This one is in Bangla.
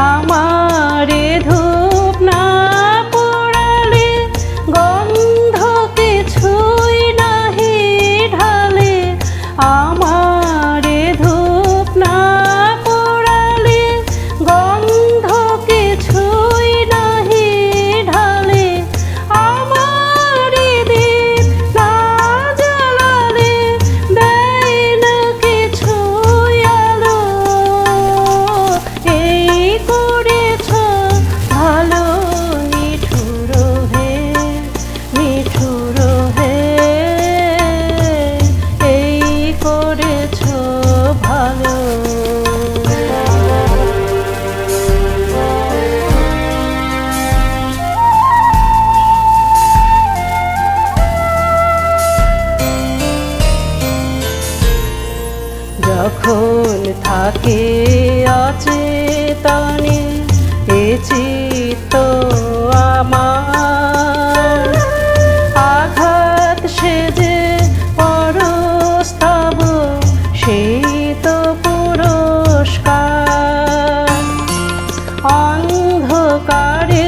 আমারে ধু যখন থাকে অচেতনে এ চিত্ত আমার। আঘাত সেজে পরস্তব সেই তো পুরস্কার। অন্ধকারে